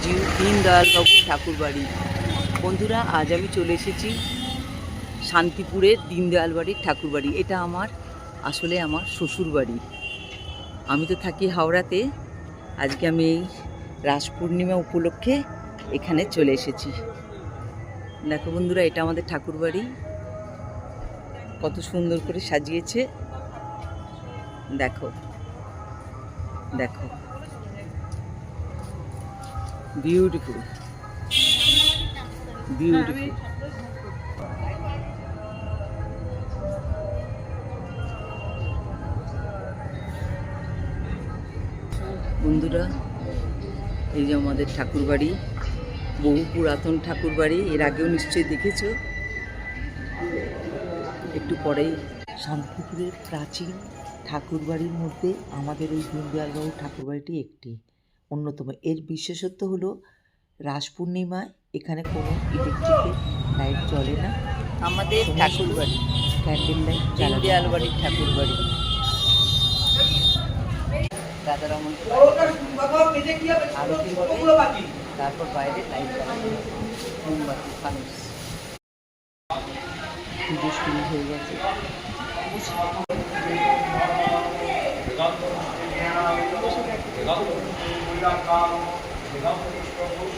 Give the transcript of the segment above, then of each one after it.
জিউ দীনদয়ালবাবু ঠাকুর বাড়ি। বন্ধুরা, আজ আমি চলে এসেছি শান্তিপুরের দীনদয়াল বাড়ির ঠাকুর বাড়ি। এটা আমার, আসলে আমার শ্বশুর বাড়ি। আমি তো থাকি হাওড়াতে। আজকে আমি এই রাস পূর্ণিমা উপলক্ষে এখানে চলে এসেছি। দেখো বন্ধুরা, এটা আমাদের ঠাকুর বাড়ি। কত সুন্দর করে সাজিয়েছে। দেখো দেখো। বিউটিফুল বিউটিফুল বন্ধুরা, এই যে আমাদের ঠাকুর বাড়ি, বহু পুরাতন ঠাকুর বাড়ি, এর আগেও নিশ্চয়ই দেখেছ। একটু পরেই শান্তিপুরের প্রাচীন ঠাকুর বাড়ির মধ্যে আমাদের এই দীনদয়ালবাবু ঠাকুর বাড়িটি একটি। অন্যতম। এর বিশেষত্ব হলো রাস পূর্ণিমায় এখানে কোনো ইলেকট্রিকের লাইট জ্বলে না। আমাদের ঠাকুর বাড়ি ক্যান্ডেল লাইট দীনদয়াল বাড়ির ঠাকুর বাড়ি রাজারামন আরতি হবে তারপর বাইরে লাইট জ্বালানো। মোমবাতি ফানুস পুজো শুরু হয়ে গেছে।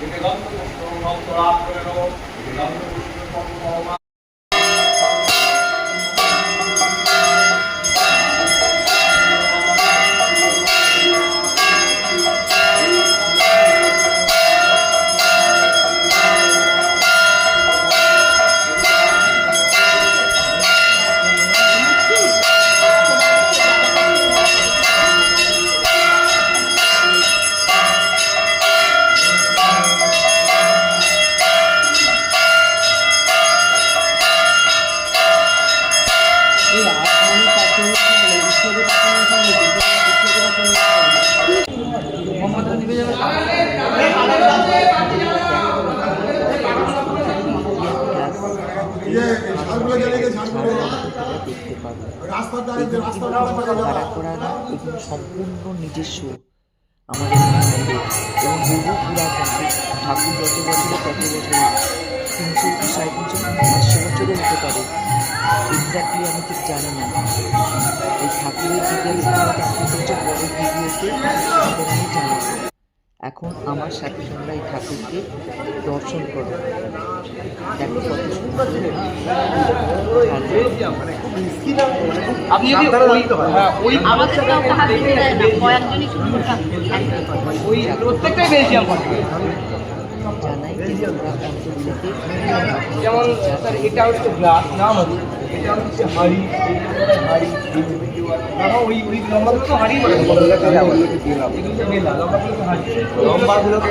বিবেকান্ত বিবেকান্ত দেখতে পাবে ভাড়া করা না এগুলো সম্পূর্ণ নিজস্ব। আমাদের এবং বহু পুরাতন ঠাকুর যত বছর তত বছর তিনশো সাড়ে তিনশো পাঁচশো বছরও হতে পারে। এক্স্যাক্টলি আমি ঠিক জানি না। এই ঠাকুরের ডিটেলস জানতে হচ্ছে পরের ভিডিওতে আমি জানাব। এখন আমার সাথে তোমরা এই ঠাকুরকে দর্শন করো। দেখো কত সুন্দর আপনি যদি ওই হ্যাঁ, ওই। ওই প্রত্যেকটাই বেলজিয়াম যেমন স্যার এটা হচ্ছে গ্লাস নাম আছে এটা হচ্ছে হাঁড়ি হাঁড়ি ওই ওই লম্বাগুলো তো হাঁড়ি বলে লম্বাগুলো তো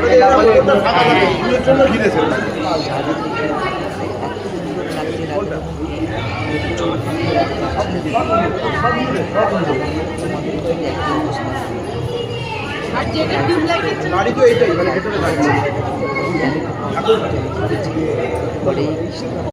গাড়ি তো এটাই মানে ভেতরে পরে